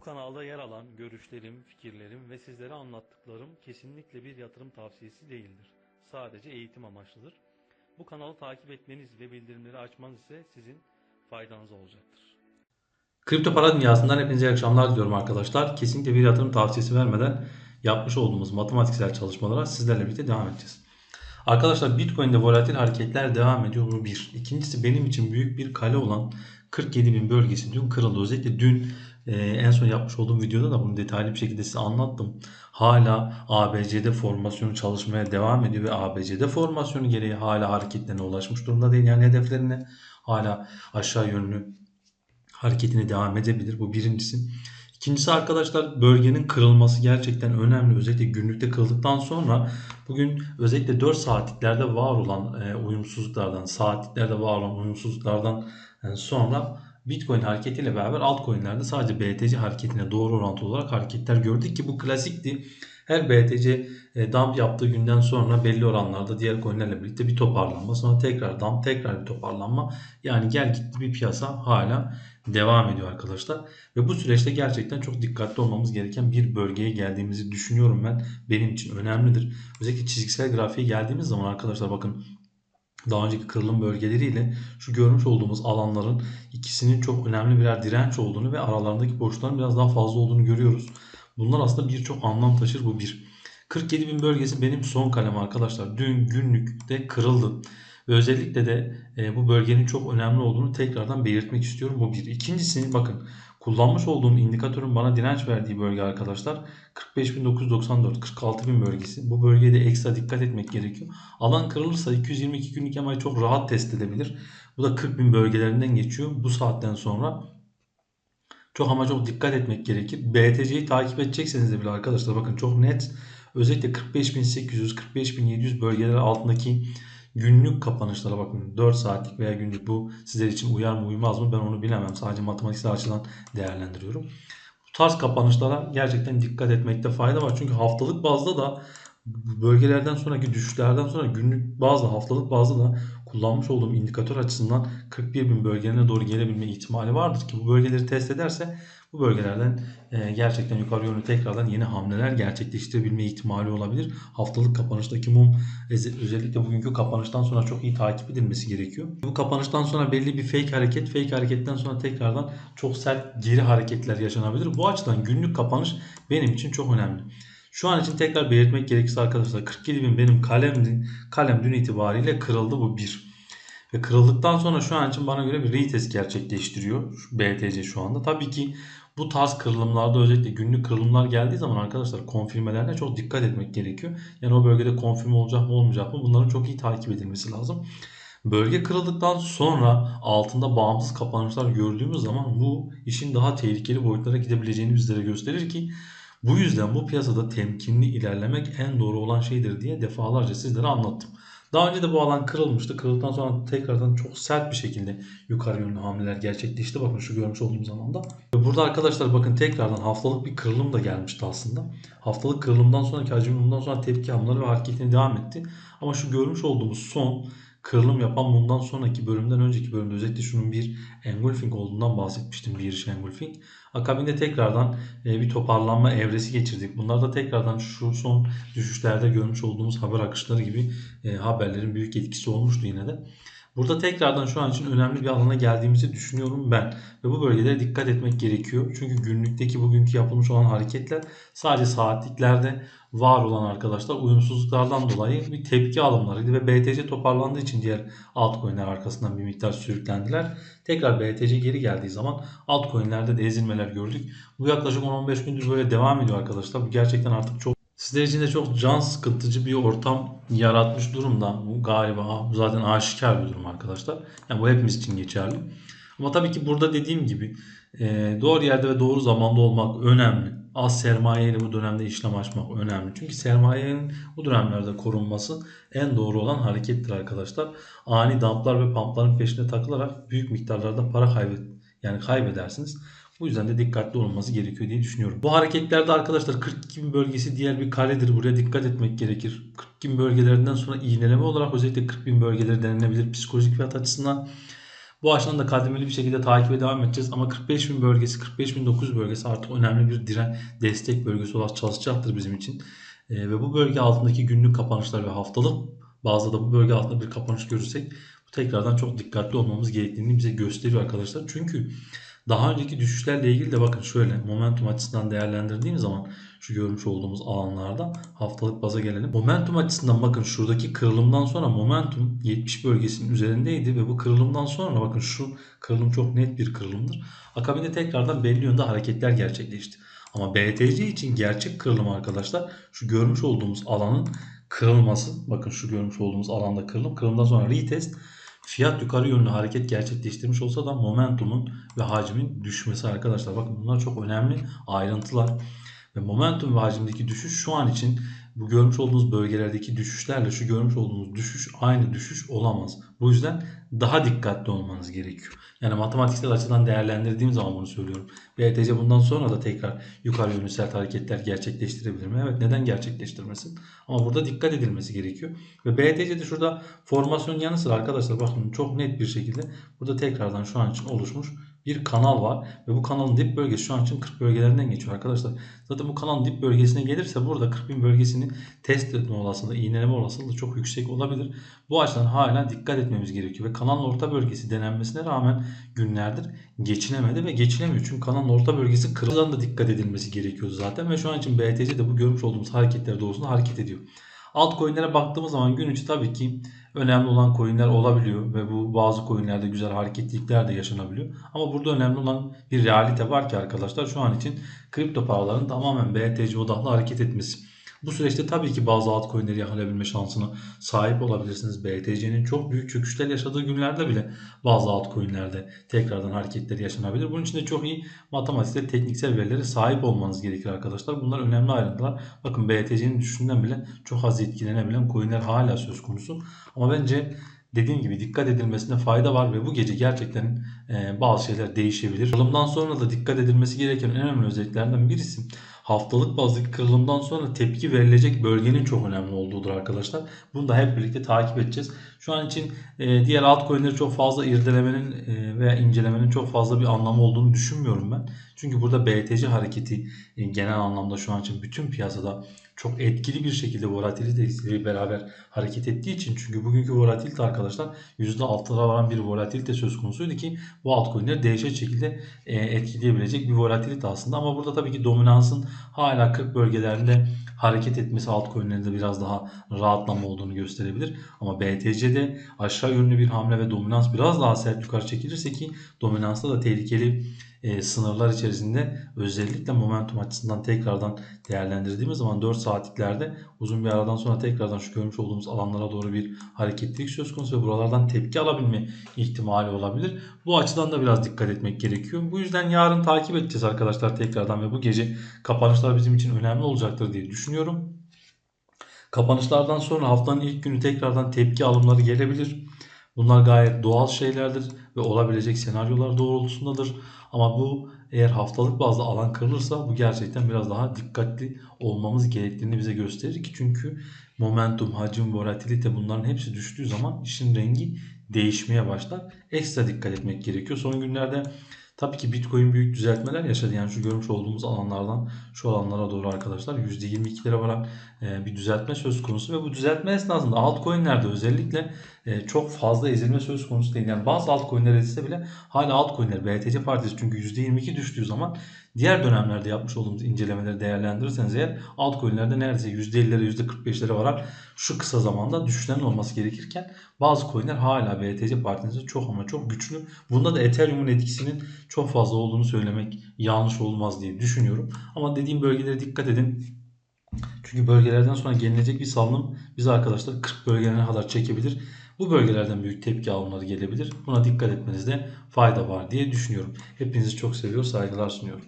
kanalda yer alan görüşlerim, fikirlerim ve sizlere anlattıklarım kesinlikle bir yatırım tavsiyesi değildir. Sadece eğitim amaçlıdır. Bu kanalı takip etmeniz ve bildirimleri açmanız ise sizin faydanıza olacaktır. Kripto para dünyasından hepinize iyi akşamlar diliyorum arkadaşlar. Kesinlikle bir yatırım tavsiyesi vermeden yapmış olduğumuz matematiksel çalışmalara sizlerle birlikte devam edeceğiz. Arkadaşlar Bitcoin'de volatil hareketler devam ediyor bu bir. İkincisi benim için büyük bir kale olan 47 bin bölgesi dün kırıldı. Özellikle dün e, en son yapmış olduğum videoda da bunu detaylı bir şekilde size anlattım. Hala ABCD formasyonu çalışmaya devam ediyor ve ABCD formasyonu gereği hala hareketlerine ulaşmış durumda değil. Yani hedeflerine hala aşağı yönlü hareketine devam edebilir. Bu birincisi. İkincisi arkadaşlar bölgenin kırılması gerçekten önemli. Özellikle günlükte kırıldıktan sonra bugün özellikle 4 saatliklerde var olan e, uyumsuzluklardan, saatliklerde var olan uyumsuzluklardan e, sonra Bitcoin hareketiyle beraber altcoin'lerde sadece BTC hareketine doğru orantılı olarak hareketler gördük ki bu klasikti. Her BTC e, dump yaptığı günden sonra belli oranlarda diğer coinlerle birlikte bir toparlanma. Sonra tekrar dump, tekrar bir toparlanma. Yani gel gitti bir piyasa hala devam ediyor arkadaşlar. Ve bu süreçte gerçekten çok dikkatli olmamız gereken bir bölgeye geldiğimizi düşünüyorum ben. Benim için önemlidir. Özellikle çizgisel grafiğe geldiğimiz zaman arkadaşlar bakın daha önceki kırılım bölgeleriyle şu görmüş olduğumuz alanların ikisinin çok önemli birer direnç olduğunu ve aralarındaki boşlukların biraz daha fazla olduğunu görüyoruz. Bunlar aslında birçok anlam taşır bu bir. 47 bin bölgesi benim son kalem arkadaşlar. Dün günlükte kırıldı. Ve özellikle de e, bu bölgenin çok önemli olduğunu tekrardan belirtmek istiyorum. Bu bir. İkincisi bakın kullanmış olduğum indikatörün bana direnç verdiği bölge arkadaşlar 45.994 46.000 bölgesi. Bu bölgeye de ekstra dikkat etmek gerekiyor. Alan kırılırsa 222 günlük EMA'yı çok rahat test edebilir. Bu da 40.000 bölgelerinden geçiyor. Bu saatten sonra çok ama çok dikkat etmek gerekir. BTC'yi takip edecekseniz de bile arkadaşlar bakın çok net. Özellikle 45.800 45.700 bölgeler altındaki günlük kapanışlara bakın 4 saatlik veya günlük bu sizler için uyar mı uymaz mı ben onu bilemem. Sadece matematiksel açıdan değerlendiriyorum. Bu tarz kapanışlara gerçekten dikkat etmekte fayda var. Çünkü haftalık bazda da bölgelerden sonraki düşüşlerden sonra günlük bazda haftalık bazda da kullanmış olduğum indikatör açısından 41 bin bölgelerine doğru gelebilme ihtimali vardır ki bu bölgeleri test ederse bu bölgelerden e, gerçekten yukarı yönlü tekrardan yeni hamleler gerçekleştirebilme ihtimali olabilir. Haftalık kapanıştaki mum özellikle bugünkü kapanıştan sonra çok iyi takip edilmesi gerekiyor. Bu kapanıştan sonra belli bir fake hareket, fake hareketten sonra tekrardan çok sert geri hareketler yaşanabilir. Bu açıdan günlük kapanış benim için çok önemli. Şu an için tekrar belirtmek gerekirse arkadaşlar 47 bin benim kalemdi. Kalem dün itibariyle kırıldı bu bir. Ve kırıldıktan sonra şu an için bana göre bir retest gerçekleştiriyor şu BTC şu anda. Tabii ki bu tarz kırılımlarda özellikle günlük kırılımlar geldiği zaman arkadaşlar konfirmelerine çok dikkat etmek gerekiyor. Yani o bölgede konfirme olacak mı olmayacak mı bunların çok iyi takip edilmesi lazım. Bölge kırıldıktan sonra altında bağımsız kapanışlar gördüğümüz zaman bu işin daha tehlikeli boyutlara gidebileceğini bizlere gösterir ki bu yüzden bu piyasada temkinli ilerlemek en doğru olan şeydir diye defalarca sizlere anlattım. Daha önce de bu alan kırılmıştı. Kırıldıktan sonra tekrardan çok sert bir şekilde yukarı yönlü hamleler gerçekleşti. Bakın şu görmüş olduğum zamanda. Burada arkadaşlar bakın tekrardan haftalık bir kırılım da gelmişti aslında. Haftalık kırılımdan sonraki hacim bundan sonra tepki hamleleri ve hareketine devam etti. Ama şu görmüş olduğumuz son kırılım yapan bundan sonraki bölümden önceki bölümde özellikle şunun bir engulfing olduğundan bahsetmiştim. Bir iş engulfing. Akabinde tekrardan e, bir toparlanma evresi geçirdik. Bunlar da tekrardan şu son düşüşlerde görmüş olduğumuz haber akışları gibi e, haberlerin büyük etkisi olmuştu yine de. Burada tekrardan şu an için önemli bir alana geldiğimizi düşünüyorum ben. Ve bu bölgelere dikkat etmek gerekiyor. Çünkü günlükteki bugünkü yapılmış olan hareketler sadece saatliklerde var olan arkadaşlar uyumsuzluklardan dolayı bir tepki alımlarıydı. Ve BTC toparlandığı için diğer altcoin'ler arkasından bir miktar sürüklendiler. Tekrar BTC geri geldiği zaman altcoin'lerde de ezilmeler gördük. Bu yaklaşık 10-15 gündür böyle devam ediyor arkadaşlar. Bu gerçekten artık çok Sizler için de çok can sıkıntıcı bir ortam yaratmış durumda. Bu galiba zaten aşikar bir durum arkadaşlar. Yani bu hepimiz için geçerli. Ama tabii ki burada dediğim gibi e, doğru yerde ve doğru zamanda olmak önemli. Az sermayeyle bu dönemde işlem açmak önemli. Çünkü sermayenin bu dönemlerde korunması en doğru olan harekettir arkadaşlar. Ani dumplar ve pumpların peşine takılarak büyük miktarlarda para kaybet yani kaybedersiniz. Bu yüzden de dikkatli olunması gerekiyor diye düşünüyorum. Bu hareketlerde arkadaşlar 42 bin bölgesi diğer bir kaledir. Buraya dikkat etmek gerekir. 42 bin bölgelerinden sonra iğneleme olarak özellikle 40 bin bölgeleri denilebilir psikolojik fiyat açısından. Bu açıdan da kademeli bir şekilde takibe devam edeceğiz. Ama 45.000 bölgesi, 45.900 bölgesi artık önemli bir diren destek bölgesi olarak çalışacaktır bizim için. Ee, ve bu bölge altındaki günlük kapanışlar ve haftalık bazda da bu bölge altında bir kapanış görürsek bu tekrardan çok dikkatli olmamız gerektiğini bize gösteriyor arkadaşlar. Çünkü daha önceki düşüşlerle ilgili de bakın şöyle momentum açısından değerlendirdiğim zaman şu görmüş olduğumuz alanlarda haftalık baza gelelim. Momentum açısından bakın şuradaki kırılımdan sonra momentum 70 bölgesinin üzerindeydi ve bu kırılımdan sonra bakın şu kırılım çok net bir kırılımdır. Akabinde tekrardan belli yönde hareketler gerçekleşti. Ama BTC için gerçek kırılım arkadaşlar şu görmüş olduğumuz alanın kırılması. Bakın şu görmüş olduğumuz alanda kırılım. Kırılımdan sonra retest fiyat yukarı yönlü hareket gerçekleştirmiş olsa da momentumun ve hacmin düşmesi arkadaşlar. Bakın bunlar çok önemli ayrıntılar. Ve momentum ve hacimdeki düşüş şu an için bu görmüş olduğunuz bölgelerdeki düşüşlerle şu görmüş olduğunuz düşüş aynı düşüş olamaz. Bu yüzden daha dikkatli olmanız gerekiyor. Yani matematiksel açıdan değerlendirdiğim zaman bunu söylüyorum. BTC bundan sonra da tekrar yukarı yönlü sert hareketler gerçekleştirebilir mi? Evet neden gerçekleştirmesin? Ama burada dikkat edilmesi gerekiyor. Ve BTC'de şurada formasyon yanı sıra arkadaşlar bakın çok net bir şekilde burada tekrardan şu an için oluşmuş bir kanal var ve bu kanalın dip bölgesi şu an için 40 bölgelerinden geçiyor arkadaşlar. Zaten bu kanalın dip bölgesine gelirse burada 40 bin bölgesini test etme olasılığı, iğneleme olasılığı çok yüksek olabilir. Bu açıdan hala dikkat etmemiz gerekiyor ve kanalın orta bölgesi denenmesine rağmen günlerdir geçinemedi ve geçinemiyor. Çünkü kanalın orta bölgesi kırılan da dikkat edilmesi gerekiyordu zaten ve şu an için BTC de bu görmüş olduğumuz hareketler doğrusunda hareket ediyor. Altcoin'lere baktığımız zaman gün içi tabii ki önemli olan coin'ler olabiliyor ve bu bazı coin'lerde güzel hareketlilikler de yaşanabiliyor. Ama burada önemli olan bir realite var ki arkadaşlar şu an için kripto paraların tamamen BTC odaklı hareket etmesi. Bu süreçte tabii ki bazı altcoin'leri yakalayabilme şansına sahip olabilirsiniz. BTC'nin çok büyük çöküşler yaşadığı günlerde bile bazı altcoin'lerde tekrardan hareketler yaşanabilir. Bunun için de çok iyi matematiksel, tekniksel verilere sahip olmanız gerekir arkadaşlar. Bunlar önemli ayrıntılar. Bakın BTC'nin düşüşünden bile çok az etkilenebilen coin'ler hala söz konusu. Ama bence dediğim gibi dikkat edilmesine fayda var ve bu gece gerçekten e, bazı şeyler değişebilir. Kırılımdan sonra da dikkat edilmesi gereken en önemli özelliklerden birisi haftalık bazdaki kırılımdan sonra tepki verilecek bölgenin çok önemli olduğudur arkadaşlar. Bunu da hep birlikte takip edeceğiz. Şu an için e, diğer altcoin'leri çok fazla irdelemenin e, veya incelemenin çok fazla bir anlamı olduğunu düşünmüyorum ben. Çünkü burada BTC hareketi e, genel anlamda şu an için bütün piyasada çok etkili bir şekilde volatilite beraber hareket ettiği için çünkü bugünkü volatilite arkadaşlar %6'lara varan bir volatilite söz konusuydu ki bu altcoin'leri değişik şekilde e, etkileyebilecek bir volatilite aslında ama burada tabii ki dominansın hala 40 bölgelerinde hareket etmesi altcoin'lerinde biraz daha rahatlama olduğunu gösterebilir. Ama BTC'de aşağı yönlü bir hamle ve dominans biraz daha sert yukarı çekilirse ki dominansta da tehlikeli e, sınırlar içerisinde özellikle momentum açısından tekrardan değerlendirdiğimiz zaman 4 saatliklerde uzun bir aradan sonra tekrardan şu görmüş olduğumuz alanlara doğru bir hareketlilik söz konusu ve buralardan tepki alabilme ihtimali olabilir. Bu açıdan da biraz dikkat etmek gerekiyor. Bu yüzden yarın takip edeceğiz arkadaşlar tekrardan ve bu gece kapanışlar bizim için önemli olacaktır diye düşünüyorum. Kapanışlardan sonra haftanın ilk günü tekrardan tepki alımları gelebilir. Bunlar gayet doğal şeylerdir ve olabilecek senaryolar doğrultusundadır. Ama bu eğer haftalık bazda alan kırılırsa bu gerçekten biraz daha dikkatli olmamız gerektiğini bize gösterir ki çünkü momentum, hacim, volatilite bunların hepsi düştüğü zaman işin rengi değişmeye başlar. Ekstra dikkat etmek gerekiyor. Son günlerde Tabii ki Bitcoin büyük düzeltmeler yaşadı. Yani şu görmüş olduğumuz alanlardan şu alanlara doğru arkadaşlar %22'lere varan bir düzeltme söz konusu ve bu düzeltme esnasında altcoin'lerde özellikle e, çok fazla ezilme söz konusu değil. Yani bazı altcoin'ler ezilse bile hala altcoin'ler BTC partisi çünkü %22 düştüğü zaman diğer dönemlerde yapmış olduğumuz incelemeleri değerlendirirseniz eğer altcoin'lerde neredeyse %50'lere %45'lere varan şu kısa zamanda düşüşlerin olması gerekirken bazı coin'ler hala BTC partisinde çok ama çok güçlü. Bunda da Ethereum'un etkisinin çok fazla olduğunu söylemek yanlış olmaz diye düşünüyorum. Ama dediğim bölgelere dikkat edin. Çünkü bölgelerden sonra gelinecek bir salınım bizi arkadaşlar 40 bölgelerine kadar çekebilir. Bu bölgelerden büyük tepki alımları gelebilir. Buna dikkat etmenizde fayda var diye düşünüyorum. Hepinizi çok seviyor, saygılar sunuyorum.